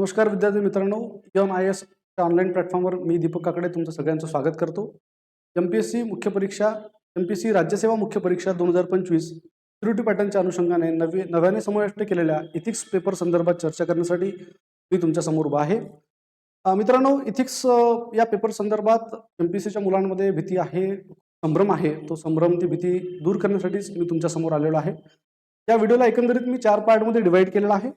नमस्कार विद्यार्थी मित्रांनो यम आय एस ऑनलाईन प्लॅटफॉर्मवर मी दीपक काकडे तुमचं सगळ्यांचं स्वागत करतो. एम पी एस सी मुख्य परीक्षा एम पी एस सी राज्यसेवा मुख्य परीक्षा दोन हजार पंचवीस सिक्युरिटी पॅटर्नच्या अनुषंगाने नवी नव्याने समाविष्ट केलेल्या इथिक्स पेपर संदर्भात चर्चा करण्यासाठी मी तुमच्यासमोर उभा आहे. मित्रांनो इथिक्स या पेपर संदर्भात एम पी सीच्या मुलांमध्ये भीती आहे संभ्रम आहे. तो संभ्रम ती भीती दूर करण्यासाठीच मी तुमच्यासमोर आलेलो आहे. या व्हिडिओला एकंदरीत मी चार पार्टमध्ये डिवाईड केलेला आहे.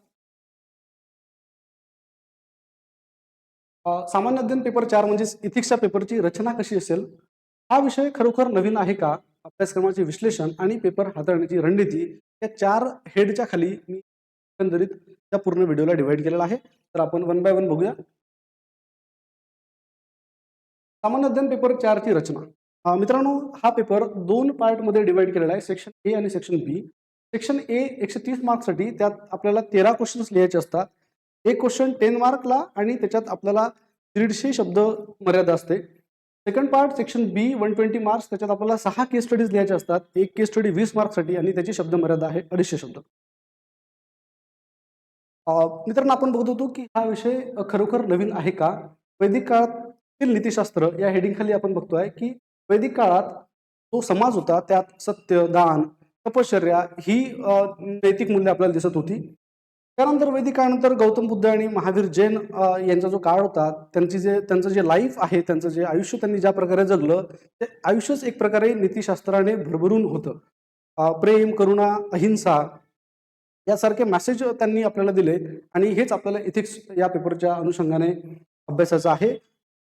सामान्य अध्ययन पेपर चार म्हणजेच इथिक्सच्या पेपरची रचना कशी असेल हा विषय खरोखर नवीन आहे का? अभ्यासक्रमाचे विश्लेषण आणि पेपर हाताळण्याची रणनीती या चार हेडच्या खाली मी एकंदरीत त्या पूर्ण व्हिडिओला डिव्हाइड केलेला आहे. तर आपण वन बाय वन बघूया. सामान्य अध्ययन पेपर चारची रचना. मित्रांनो हा पेपर दोन पार्टमध्ये डिव्हाइड केलेला आहे. सेक्शन ए आणि सेक्शन बी सेक्शन ए एकशे तीस मार्क्ससाठी त्यात आपल्याला तेरा क्वेश्चन्स लिहायचे असतात. एक क्वेश्चन टेन मार्कला आणि त्याच्यात आपल्याला दीडशे शब्द मर्यादा असते. Second part section B one twenty marks त्याच्यात आपल्याला सहा केस स्टडीज लिहायचे असतात. एक केस स्टडी वीस मार्क्ससाठी आणि त्याची शब्द मर्यादा आहे अडीचशे शब्द. मित्रांनो आपण बघत होतो की हा विषय खरोखर नवीन आहे का? वैदिक काळातील नीतिशास्त्र या हेडिंग खाली आपण बघतोय की वैदिक काळात जो समाज होता त्यात सत्य दान तपश्चर्या ही नैतिक मूल्य आपल्याला दिसत होती. त्यानंतर वैदिक काळानंतर गौतम बुद्ध आणि महावीर जैन यांचा जो काळ होता त्यांची जे त्यांचं जे लाईफ आहे त्यांचं जे आयुष्य त्यांनी ज्या प्रकारे जगलं ते आयुष्यच एक प्रकारे नीतिशास्त्राने भरभरून होतं. प्रेम करुणा अहिंसा यासारखे मेसेज त्यांनी आपल्याला दिले आणि हेच आपल्याला इथिक्स या पेपरच्या अनुषंगाने अभ्यासाचं आहे.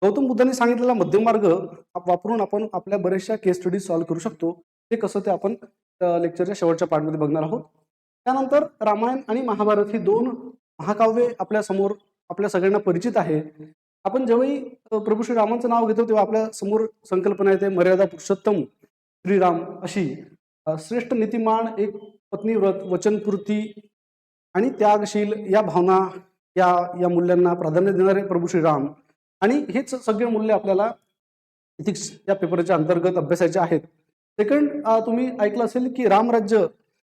गौतम बुद्धांनी सांगितलेला मध्यमार्ग आप- वापरून आपण आपल्या बऱ्याचशा केस स्टडीज सॉल्व्ह करू शकतो. ते कसं ते आपण लेक्चरच्या शेवटच्या पार्टमध्ये बघणार आहोत. त्यानंतर रामायण आणि महाभारत ही दोन महाकाव्ये आपल्यासमोर आपल्या सगळ्यांना परिचित आहे. आपण जेव्हाही प्रभू श्री रामांचं नाव घेतो तेव्हा आपल्यासमोर संकल्पना येते मर्यादा पुरुषोत्तम श्रीराम अशी. श्रेष्ठ नीतिमान एक पत्नीव्रत वचनपूर्ती आणि त्यागशील या भावना या या मूल्यांना प्राधान्य देणारे प्रभू श्रीराम आणि हेच सगळे मूल्य आपल्याला इथिक्स या पेपरच्या अंतर्गत अभ्यासाचे आहेत. सेकंड तुम्ही ऐकलं असेल की रामराज्य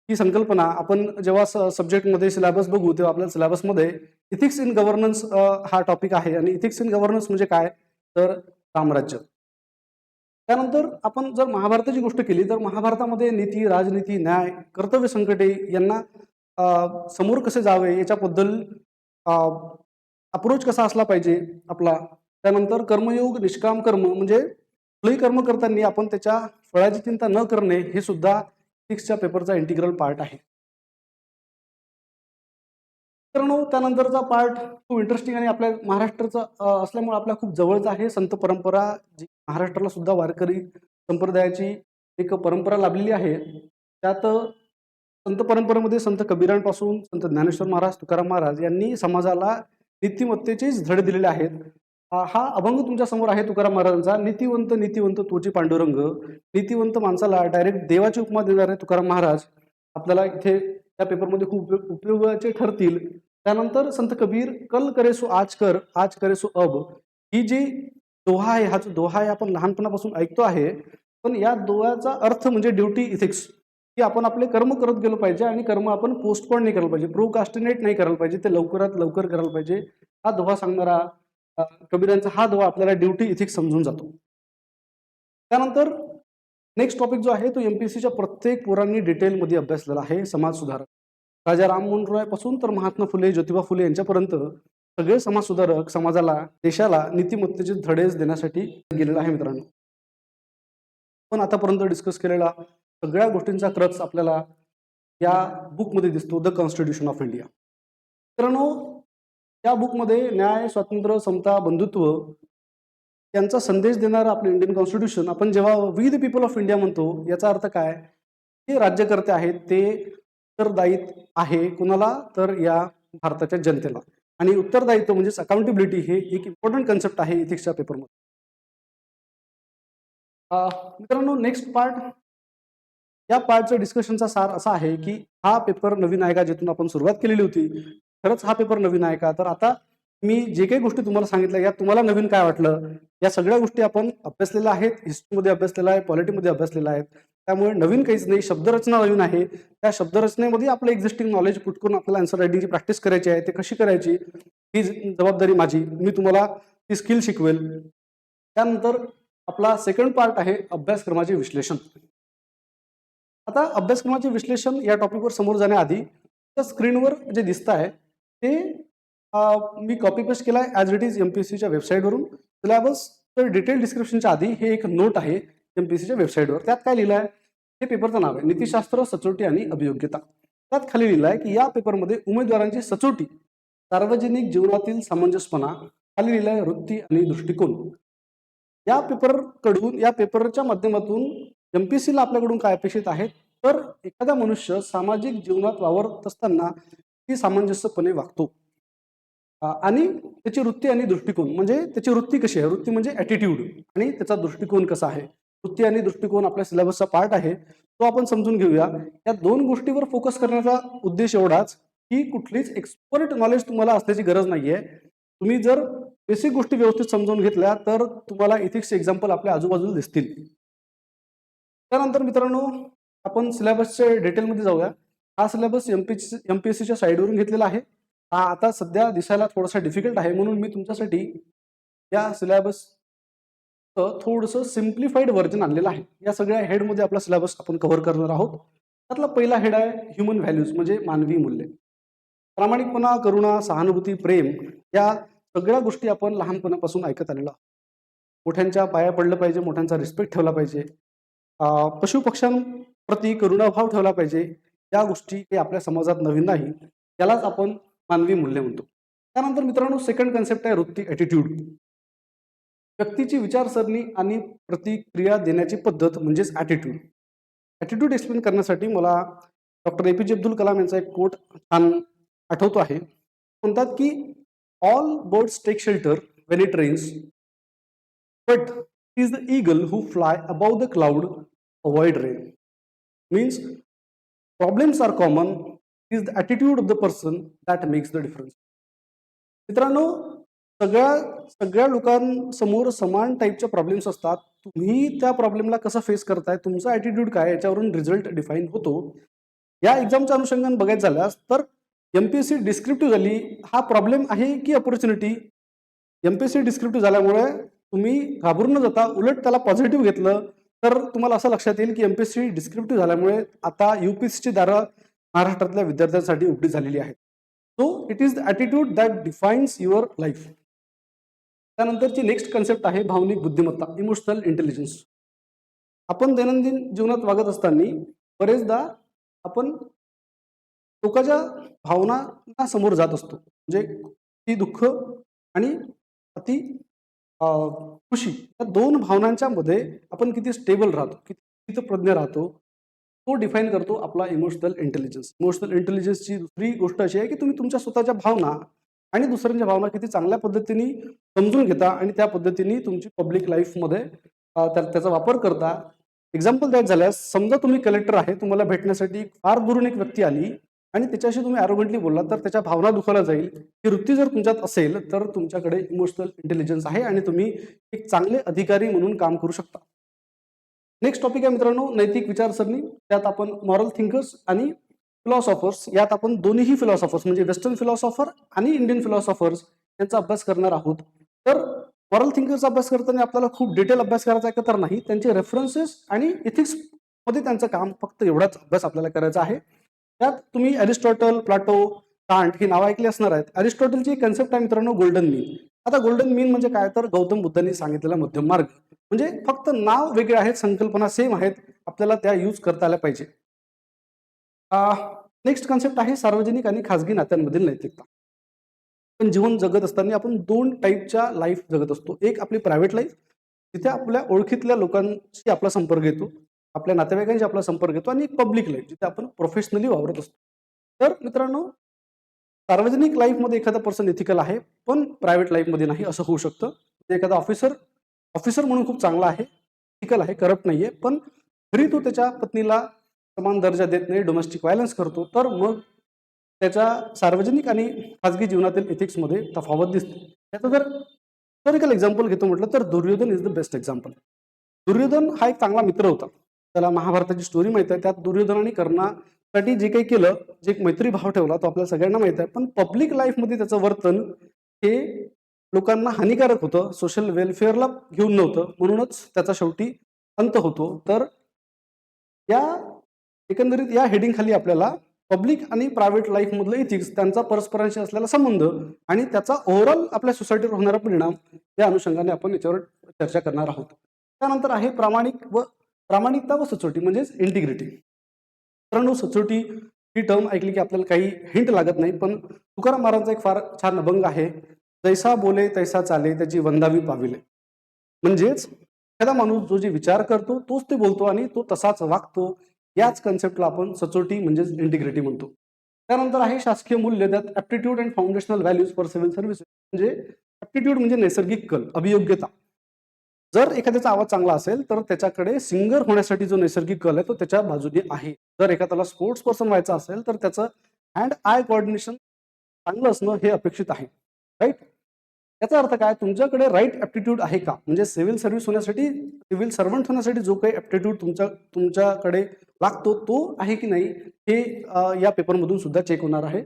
ही संकल्पना आपण जेव्हा सब्जेक्टमध्ये सिलेबस बघू तेव्हा आपल्या सिलेबसमध्ये इथिक्स इन गव्हर्नन्स हा टॉपिक आहे. आणि इथिक्स इन गव्हर्नन्स म्हणजे काय? तर साम्राज्य. त्यानंतर आपण जर महाभारताची गोष्ट केली तर महाभारतामध्ये नीती राजनीती न्याय कर्तव्य संकटे यांना समोर कसे जावे याच्याबद्दल अप्रोच कसा असला पाहिजे आपला? त्यानंतर कर्मयोग निष्काम कर्म म्हणजे कुठलंही कर्म करताना आपण त्याच्या फळाची चिंता न करणे हे सुद्धा सिक्सच्या पेपरचा इंटिग्रल पार्ट आहे. मित्रांनो त्यानंतरचा पार्ट खूप इंटरेस्टिंग आणि आपल्या महाराष्ट्राचा असल्यामुळे आपल्या खूप जवळचा आहे. संत परंपरा जी महाराष्ट्राला सुद्धा वारकरी संप्रदायाची एक परंपरा लाभलेली आहे. त्यात संत परंपरेमध्ये संत कबीरांपासून संत ज्ञानेश्वर महाराज तुकाराम महाराज यांनी समाजाला नीतिमत्तेचेच धडे दिलेले आहेत. हा अभंग तुमच्यासमोर आहे तुकाराम महाराजांचा. नीतिवंत नीतिवंत तोची पांडुरंग. नीतिवंत माणसाला डायरेक्ट देवाची उपमा देणारे तुकाराम महाराज आपल्याला इथे त्या पेपरमध्ये खूप उपयोग- उपयोगाचे ठरतील. त्यानंतर संत कबीर कल करे सो आज कर आज करे सो अब. ही जी दोहा आहे हा जो दोहा आहे आपण लहानपणापासून ऐकतो आहे पण या दोहाचा अर्थ म्हणजे ड्युटी इथिक्स की आपण आपले कर्म करत गेलो पाहिजे आणि कर्म आपण पोस्टपोन नाही करायला पाहिजे. प्रोकास्टिनेट नाही करायला पाहिजे. ते लवकरात लवकर करायला पाहिजे. हा दोहा सांगणारा कबीरांचा हा दोहा आपल्याला ड्युटी इथिक्स समजून जातो. त्यानंतर नेक्स्ट टॉपिक जो आहे तो एमपीएससीच्या प्रत्येक पोरांनी डिटेलमध्ये अभ्यासलेला आहे समाज सुधारक. राजा राममोहन रॉयपासून तर महात्मा फुले ज्योतिबा फुले यांच्यापर्यंत सगळे समाज सुधारक समाजाला देशाला नीतिमत्तेचे धडेच देण्यासाठी गेलेला आहे मित्रांनो. पण आतापर्यंत डिस्कस केलेला सगळ्या गोष्टींचा क्रक्स आपल्याला या बुकमध्ये दिसतो द कॉन्स्टिट्यूशन ऑफ इंडिया मित्रांनो या बुकमध्ये न्याय स्वातंत्र्य समता बंधुत्व यांचा संदेश देणारं आपलं इंडियन कॉन्स्टिट्यूशन आपण जेव्हा we the people of India म्हणतो याचा अर्थ काय? ते राज्यकर्ते आहेत ते उत्तरदायित आहे कुणाला? तर या भारताच्या जनतेला. आणि उत्तरदायित्व म्हणजेच अकाउंटेबिलिटी हे एक इम्पॉर्टंट कन्सेप्ट आहे इथिक्सच्या पेपरमध्ये मित्रांनो नेक्स्ट पार्ट या पार्टचं डिस्कशनचा सार असा आहे की हा पेपर नवीन आहे जिथून आपण सुरुवात केलेली होती? खरंच हा पेपर नवीन आहे का? तर आता मी जे काही गोष्टी तुम्हाला सांगितल्या या तुम्हाला नवीन काय वाटलं? या सगळ्या गोष्टी आपण अभ्यासलेल्या आहेत. हिस्ट्रीमध्ये अभ्यासलेल्या आहे पॉलिटीमध्ये अभ्यासलेल्या आहेत. त्यामुळे नवीन काहीच नाही शब्दरचना नवीन आहे. त्या शब्दरचनेमध्ये आपलं एक्झिस्टिंग नॉलेज पुट करून आपल्याला आन्सर रायटिंगची प्रॅक्टिस करायची आहे. ते कशी करायची? ही जबाबदारी माझी. मी तुम्हाला ती स्किल शिकवेल. त्यानंतर आपला सेकंड पार्ट आहे अभ्यासक्रमाचे विश्लेषण. आता अभ्यासक्रमाचे विश्लेषण या टॉपिकवर समोर जाण्याआधी त्या स्क्रीनवर जे दिसत आहे ते मी कॉपी पेस्ट केला आहे as it is M P S सीच्या वेबसाईटवरून सिलेबस तर डिटेल डिस्क्रिप्शनच्या आधी हे एक नोट आहे एम पी सीच्या वेबसाईटवर त्यात काय लिहिलं आहे हे पेपरचं नाव आहे. नीतिशास्त्र सचोटी आणि अभियोग्यता. त्यात खाली लिहिलं आहे की या पेपरमध्ये उमेदवारांची सचोटी सार्वजनिक जीवनातील सामंजस्यपणा खाली लिहिलं आहे वृत्ती आणि दृष्टिकोन. या पेपरकडून या पेपरच्या माध्यमातून एम पी सीला आपल्याकडून काय अपेक्षित आहे? तर एखादा मनुष्य सामाजिक जीवनात वावरत असताना ती सामंजस्यपणे वागतो. आणि त्याची वृत्ती आणि दृष्टिकोन म्हणजे त्याची वृत्ती कशी आहे? वृत्ती म्हणजे ॲटिट्यूड आणि त्याचा दृष्टिकोन कसा आहे? वृत्ती आणि दृष्टिकोन आपल्या सिलेबसचा पार्ट आहे. तो आपण समजून घेऊया. या दोन गोष्टीवर फोकस करण्याचा उद्देश एवढाच की कुठलीच एक्सपर्ट नॉलेज तुम्हाला असण्याची गरज नाहीये. तुम्ही जर बेसिक गोष्टी व्यवस्थित समजून घेतल्या तर तुम्हाला इथिक्सचे एक्झाम्पल आपल्या आजूबाजूला दिसतील. त्यानंतर मित्रांनो आपण सिलेबसच्या डिटेलमध्ये जाऊया. हा syllabus M P M P S सीच्या साईडवरून घेतलेला आहे. हा आता सध्या दिसायला थोडासा डिफिकल्ट आहे म्हणून मी तुमच्यासाठी या सिलेबस थोडंसं सिम्प्लिफाईड व्हर्जन आणलेलं आहे. या सगळ्या हेडमध्ये आपला सिलेबस आपण कव्हर करणार आहोत. त्यातला पहिला हेड आहे ह्युमन व्हॅल्यूज म्हणजे मानवी मूल्य. प्रामाणिकपणा करुणा सहानुभूती प्रेम या सगळ्या गोष्टी आपण लहानपणापासून ऐकत आलेलो आहोत. मोठ्यांच्या पाया पडलं पाहिजे मोठ्यांचा रिस्पेक्ट ठेवला पाहिजे. पशुपक्ष्यांप्रती करुणाभाव ठेवला पाहिजे. ज्या गोष्टी काही आपल्या समाजात नवीन नाही त्यालाच आपण मानवी मूल्य म्हणतो. त्यानंतर मित्रांनो सेकंड कन्सेप्ट आहे वृत्ती ॲटिट्यूड व्यक्तीची विचारसरणी आणि प्रतिक्रिया देण्याची पद्धत म्हणजेच ॲटिट्यूड ॲटिट्यूड एक्सप्लेन करण्यासाठी मला डॉक्टर ए पी जे अब्दुल कलाम यांचा एक कोट छान आठवतो आहे. म्हणतात की all birds take shelter when it rains but is the eagle who fly above the cloud avoid rain means problems are common is the attitude of the person that makes the difference मित्रांनो सगळ्या सगळ्या लोकांसमोर समान टाईपच्या problems असतात. तुम्ही त्या प्रॉब्लेमला कसं फेस करताय तुमचा ॲटिट्यूड काय याच्यावरून रिझल्ट डिफाईन होतो. या एक्झामच्या अनुषंगाने बघायचं झाल्यास तर M P S C descriptive झाली हा प्रॉब्लेम आहे की opportunity M P S C descriptive झाल्यामुळे तुम्ही घाबरून न जाता उलट त्याला पॉझिटिव्ह घेतलं तर तुम्हाला असं लक्षात येईल की M P S C descriptive झाल्यामुळे आता यू पी एस सीची दारं महाराष्ट्रातल्या विद्यार्थ्यांसाठी उघडी झालेली आहेत. So it is the attitude that defines your life त्यानंतरची नेक्स्ट कन्सेप्ट आहे भावनिक बुद्धिमत्ता इमोशनल इंटेलिजन्स आपण दैनंदिन जीवनात वागत असताना बरेचदा आपण लोकांच्या भावनांना समोर जात असतो. म्हणजे ती दुःख आणि अति खुशी. या दोन भावनांच्या मध्ये आपण किती स्टेबल राहतो किती प्रज्ञ राहतो तो डिफाईन करतो आपला इमोशनल इंटेलिजन्स इमोशनल इंटेलिजन्सची दुसरी गोष्ट अशी आहे की तुम्ही तुमच्या स्वतःच्या भावना आणि दुसऱ्यांच्या भावना किती चांगल्या पद्धतीने समजून घेता आणि त्या पद्धतीने तुमची पब्लिक लाईफमध्ये त्याचा वापर करता. एक्झाम्पल द्यायचं झाल्यास समजा तुम्ही कलेक्टर आहे तुम्हाला भेटण्यासाठी फार दुरून एक व्यक्ती आली आणि त्याच्याशी तुम्ही ॲरोगंटली बोलला तर त्याच्या भावना दुखायला जाईल. ही वृत्ती जर तुमच्यात असेल तर तुमच्याकडे इमोशनल इंटेलिजन्स आहे आणि तुम्ही एक चांगले अधिकारी म्हणून काम करू शकता. नेक्स्ट टॉपिक आहे मित्रांनो नैतिक विचारसरणी. त्यात आपण मॉरल थिंकर्स आणि फिलॉसॉफर्स यात आपण दोन्हीही फिलॉसॉफर्स म्हणजे वेस्टर्न फिलॉसॉफर आणि इंडियन फिलॉसॉफर्स यांचा अभ्यास करणार आहोत. तर मॉरल थिंकर्सचा अभ्यास करताना आपल्याला खूप डिटेल अभ्यास करायचा आहे का तर नाही. त्यांचे रेफरन्सेस आणि इथिक्समध्ये त्यांचं काम फक्त एवढाच अभ्यास आपल्याला करायचा आहे. त्यात तुम्ही अरिस्टॉटल प्लाटो कांट ही नावं ऐकली असणार आहेत. अरिस्टॉटलची कन्सेप्ट आहे मित्रांनो गोल्डन मीन आता गोल्डन मीन म्हणजे काय? तर गौतम बुद्धांनी सांगितलेला मध्यम मार्ग. म्हणजे फक्त नाव वेगळे आहेत संकल्पना सेम आहेत आपल्याला त्या यूज करता आल्या पाहिजे. नेक्स्ट कन्सेप्ट आहे सार्वजनिक आणि खाजगी नात्यांमधील नैतिकता. पण जीवन जगत असताना आपण दोन टाईपच्या लाईफ जगत असतो. एक आपली प्रायव्हेट लाईफ तिथे आपल्या ओळखीतल्या लोकांशी आपला संपर्क येतो. आपल्या नातेवाईकांशी आपला संपर्क येतो आणि एक पब्लिक लाईफ जिथे आपण प्रोफेशनली वावरत असतो. तर मित्रांनो सार्वजनिक लाईफमध्ये एखादा पर्सन इथिकल आहे पण प्रायव्हेट लाईफमध्ये नाही असं होऊ शकतं. म्हणजे एखादा ऑफिसर ऑफिसर म्हणून खूप चांगला आहे इथिकल आहे करप्ट नाही आहे पण तरी तो त्याच्या पत्नीला समान दर्जा देत नाही डोमेस्टिक व्हायलन्स करतो तर मग त्याच्या सार्वजनिक आणि खाजगी जीवनातील एथिक्समध्ये तफावत दिसते. त्याचं जर हिस्टॉरिकल एक्झाम्पल घेतो म्हटलं तर Duryodhan is the best example Duryodhan हा एक चांगला मित्र होता. त्याला महाभारताची स्टोरी माहीत आहे. त्यात दुर्योधनाने कर्णासाठी जे काही केलं जे एक मैत्री भाव ठेवला तो आपल्याला सगळ्यांना माहीत आहे. पण पब्लिक लाईफमध्ये त्याचं वर्तन हे लोकांना हानिकारक होतं. सोशल वेलफेअरला घेऊन नव्हतं. म्हणूनच त्याचा शेवटी अंत होतो. तर या एकंदरीत या हेडिंगखाली आपल्याला पब्लिक आणि प्रायव्हेट लाईफमधलं इथिक्स त्यांचा परस्परांशी असलेला संबंध आणि त्याचा ओव्हरऑल आपल्या सोसायटीवर होणारा परिणाम या अनुषंगाने आपण याच्यावर चर्चा करणार आहोत. त्यानंतर आहे प्रामाणिक व प्रामाणिकता व सचोटी म्हणजेच इंटिग्रिटी मित्रांनो सचोटी ही टर्म ऐकली की आपल्याला काही हिंट लागत नाही पण तुकाराम महाराजांचा एक फार छान अभंग आहे जैसा बोले तैसा चाले त्याची वंदावी पाविले. म्हणजेच एखादा माणूस जो जे विचार करतो तोच ते बोलतो आणि तो तसाच वागतो याच कन्सेप्टला आपण सचोटी म्हणजेच इंटिग्रिटी म्हणतो. त्यानंतर आहे शासकीय मूल्य त्यात aptitude and foundational values for civil service म्हणजे ऍप्टिट्यूड म्हणजे नैसर्गिक कल अभियोग्यता. जर एखाद्याचा आवाज चांगला असेल तर त्याच्याकडे सिंगर होण्यासाठी जो नैसर्गिक कल आहे तो त्याच्या बाजूने आहे. जर एखाद्याला स्पोर्ट्स पर्सन व्हायचा असेल तर त्याचं हँड आय कोऑर्डिनेशन चांगलं असणं हे अपेक्षित आहे. राईट याचा अर्थ काय? तुमच्याकडे राईट ऍप्टिट्यूड आहे का? म्हणजे सिव्हिल सर्व्हिस होण्यासाठी सिव्हिल सर्वंट होण्यासाठी जो काही ऍप्टिट्यूड तुमच्या तुमच्याकडे लागतो तो आहे की नाही हे या पेपरमधून सुद्धा चेक होणार आहे.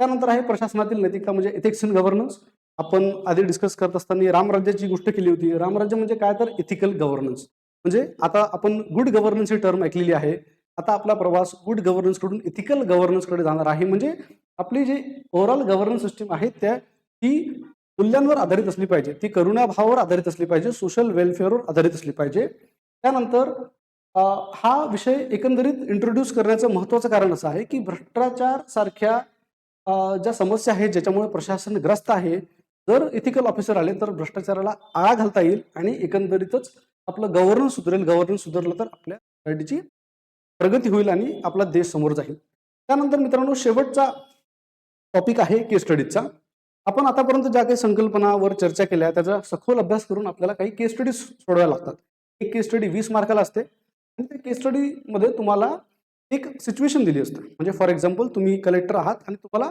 त्यानंतर आहे प्रशासनातील नैतिकता म्हणजे एथिक्स इन गव्हर्नन्स आपण आधी डिस्कस करत असताना रामराज्याची गोष्ट केली होती. रामराज्य म्हणजे काय? तर इथिकल गव्हर्नन्स म्हणजे आता आपण गुड गव्हर्नन्स ही टर्म ऐकलेली आहे. आता आपला प्रवास गुड गव्हर्नन्सकडून इथिकल गव्हर्नन्सकडे जाणार आहे. म्हणजे आपली जी ओव्हरऑल गव्हर्नन्स सिस्टीम आहे त्या ती मूल्यांवर आधारित असली पाहिजे. ती करुणाभावावर आधारित असली पाहिजे. सोशल वेलफेअरवर आधारित असली पाहिजे. त्यानंतर हा विषय एकंदरीत इंट्रोड्यूस करण्याचं महत्त्वाचं कारण असं आहे की भ्रष्टाचार सारख्या ज्या समस्या आहेत ज्याच्यामुळे प्रशासन ग्रस्त आहे जर इथिकल ऑफिसर आले तर भ्रष्टाचाराला आळा घालता येईल आणि एकंदरीतच आपलं गव्हर्नन्स सुधरेल. गव्हर्नन्स सुधारलं तर आपल्या सोसायटीची प्रगती होईल आणि आपला देश समोर जाईल. त्यानंतर मित्रांनो शेवटचा टॉपिक आहे केस स्टडीजचा आपण आतापर्यंत ज्या काही संकल्पनावर चर्चा केल्या त्याचा सखोल अभ्यास करून आपल्याला काही केस स्टडीज सोडवायला लागतात. एक केस स्टडी वीस मार्काला असते आणि त्या केस स्टडीमध्ये तुम्हाला एक सिच्युएशन दिली असते. म्हणजे फॉर एक्झाम्पल तुम्ही कलेक्टर आहात आणि तुम्हाला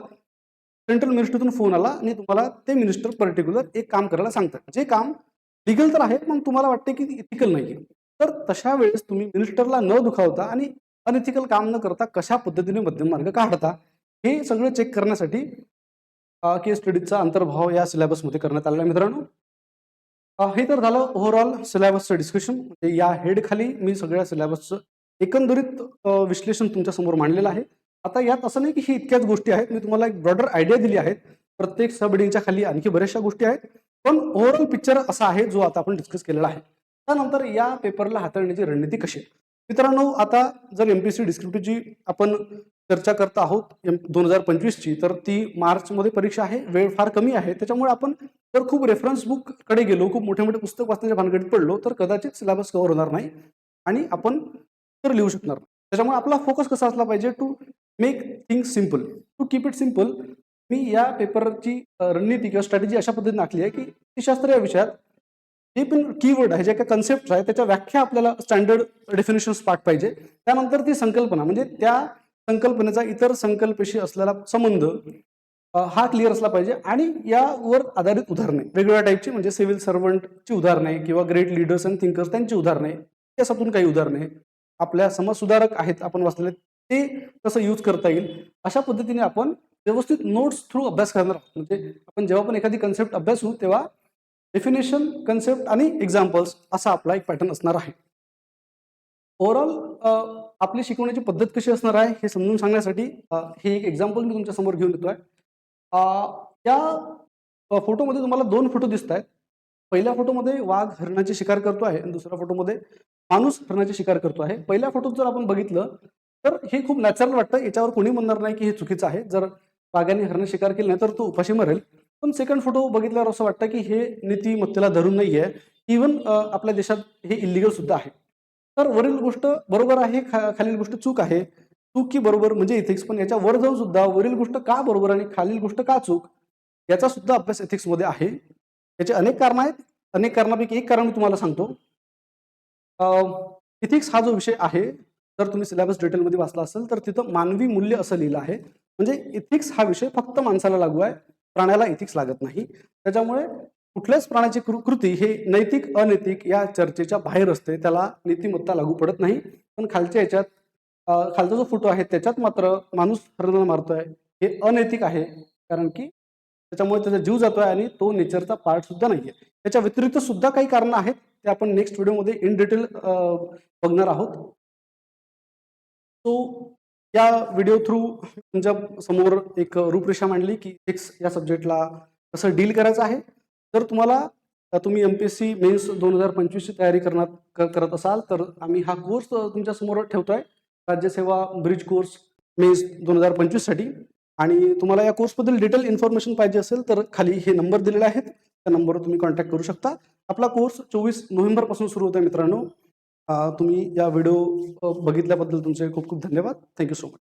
सेंट्रल मिनिस्टरतून फोन आला आणि तुम्हाला ते मिनिस्टर पर्टिक्युलर एक काम करायला सांगतात. जे काम लिगल तर आहे पण तुम्हाला वाटते की इथिकल नाही तर तशा वेळेस तुम्ही मिनिस्टरला न दुखावता आणि अनइथिकल काम न करता कशा पद्धतीने मध्यम मार्ग काढता हे सगळं चेक करण्यासाठी केस स्टडीजचा अंतर्भाव या सिलेबसमध्ये करण्यात आलेला आहे मित्रांनो. हे तर झालं ओव्हरऑल सिलेबसचं डिस्कशन म्हणजे या हेडखाली मी सगळ्या सिलेबसचं एकंदरीत विश्लेषण तुमच्यासमोर मांडलेलं आहे. आता यात असं नाही की ही इतक्याच गोष्टी आहेत. मी तुम्हाला एक ब्रॉडर आयडिया दिली आहेत प्रत्येक सबडिंगच्या खाली आणखी बऱ्याचशा गोष्टी आहेत. पण ओव्हरऑल पिक्चर असा आहे जो आता आपण डिस्कस केलेला आहे. त्यानंतर या पेपरला हाताळण्याची रणनीती कशी आहे? मित्रांनो आता जर एम पी सी डिस्क्रिप्टिव्हची आपण चर्चा करत आहोत दोन हजार पंचवीसची तर ती मार्चमध्ये परीक्षा आहे. वेळ फार कमी आहे. त्याच्यामुळे आपण जर खूप रेफरन्स बुककडे गेलो खूप मोठे मोठे पुस्तक वाचण्याच्या भानगडीत पडलो तर कदाचित सिलेबस कव्हर होणार नाही आणि आपण तर लिहू शकणार त्याच्यामुळे आपला फोकस कसा असला पाहिजे? To make thing simple to keep it simple मी या पेपरची रणनीती किंवा स्ट्रॅटेजी अशा पद्धतीने आखली आहे की नीतीशास्त्र या विषयात जे पण कीवर्ड आहे ज्या काही कन्सेप्ट आहे त्याच्या व्याख्या आपल्याला स्टँडर्ड डेफिनेशन पाठ पाहिजे. त्यानंतर ती संकल्पना म्हणजे त्या संकल्पनेचा इतर संकल्पेशी असलेला संबंध हा क्लिअर असला पाहिजे. आणि यावर आधारित उदाहरणे वेगवेगळ्या टाईपची म्हणजे सिव्हिल सर्वंटची उदाहरणे किंवा ग्रेट लिडर्स अँड थिंकर्स त्यांची उदाहरणे यासातून काही उदाहरणे आपल्या समाजसुधारक आहेत आपण वाचलेले ते कसं यूज करता येईल? अशा पद्धतीने आपण व्यवस्थित नोट्स थ्रू अभ्यास करणार आहोत. म्हणजे आपण जेव्हा पण एखादी कन्सेप्ट अभ्यासू तेव्हा डेफिनेशन कन्सेप्ट आणि एक्झाम्पल्स असा आपला एक पॅटर्न असणार आहे. ओव्हरऑल आपली शिकवण्याची पद्धत कशी असणार आहे हे समजून सांगण्यासाठी हे एक एक्झाम्पल मी तुमच्यासमोर घेऊन येतोय. आहे या फोटोमध्ये तुम्हाला दोन फोटो दिसत आहेत. पहिल्या फोटोमध्ये वाघ हरणाची शिकार करतो आहे आणि दुसऱ्या फोटोमध्ये माणूस हरणाची शिकार करतो आहे. पहिल्या फोटोत जर आपण बघितलं तर हे खूप नॅचरल वाटतं. याच्यावर कोणी म्हणणार नाही की हे चुकीचं आहे. जर वाघाने हरणं शिकार केली नाही तर तो उपाशी मरेल. पण सेकंड फोटो बघितल्यावर असं वाटतं की हे नीतिमत्तेला धरून नाही आहे इव्हन आपल्या देशात हे इलिगल सुद्धा आहे. तर वरील गोष्ट बरोबर आहे खा खालील गोष्ट चूक आहे. चूक की बरोबर म्हणजे इथिक्स पण याच्या वर जाऊन सुद्धा वरील गोष्ट का बरोबर आणि खालील गोष्ट का चूक याचा सुद्धा अभ्यास ethics मध्ये आहे. याचे अनेक कारण आहेत. अनेक कारणापैकी एक कारण मी तुम्हाला सांगतो. इथिक्स हा जो विषय आहे जर तुम्ही सिलेबस डिटेलमध्ये वाचला असेल तर तिथं मानवी मूल्य असं लिहिलं आहे. म्हणजे इथिक्स हा विषय फक्त माणसाला लागू आहे प्राण्याला इथिक्स लागत नाही. त्याच्यामुळे कुठल्याच प्राण्याची कृ- कृती हे नैतिक अनैतिक या चर्चेच्या बाहेर असते. त्याला नीतिमत्ता लागू पडत नाही. पण खालच्या याच्यात खालचा जो फोटो आहे त्याच्यात मात्र माणूस हरण मारतोय. हे अनैतिक आहे. कारण की त्याच्यामुळे त्याचा जीव जातोय आणि तो नेचरचा पार्ट सुद्धा नाहीये. त्याच्या व्यतिरिक्त सुद्धा काही कारणं आहेत ते आपण नेक्स्ट व्हिडिओमध्ये इन डिटेल बघणार आहोत. सो या व्हिडिओ थ्रू तुमच्यासमोर एक रूपरेषा मांडली की एक्स या सब्जेक्टला कसं डील करायचं आहे. जर तुम्हाला तुम्ही M P S C mains दोन हजार पंचवीसची तयारी करणार करत असाल तर आम्ही हा कोर्स तुमच्यासमोर ठेवतोय. राज्यसेवा ब्रिज कोर्स मेन्स दोन हजार पंचवीससाठी. आणि तुम्हाला या कोर्सबद्दल डिटेल इन्फॉर्मेशन पाहिजे असेल तर खाली हे नंबर दिलेले आहेत. त्या नंबरवर तुम्ही कॉन्टॅक्ट करू शकता. आपला कोर्स चोवीस नोव्हेंबरपासून सुरू होतो आहे मित्रांनो. तुम्ही या व्हिडिओ बघितल्याबद्दल तुमचे खूप खूप धन्यवाद. Thank you so much.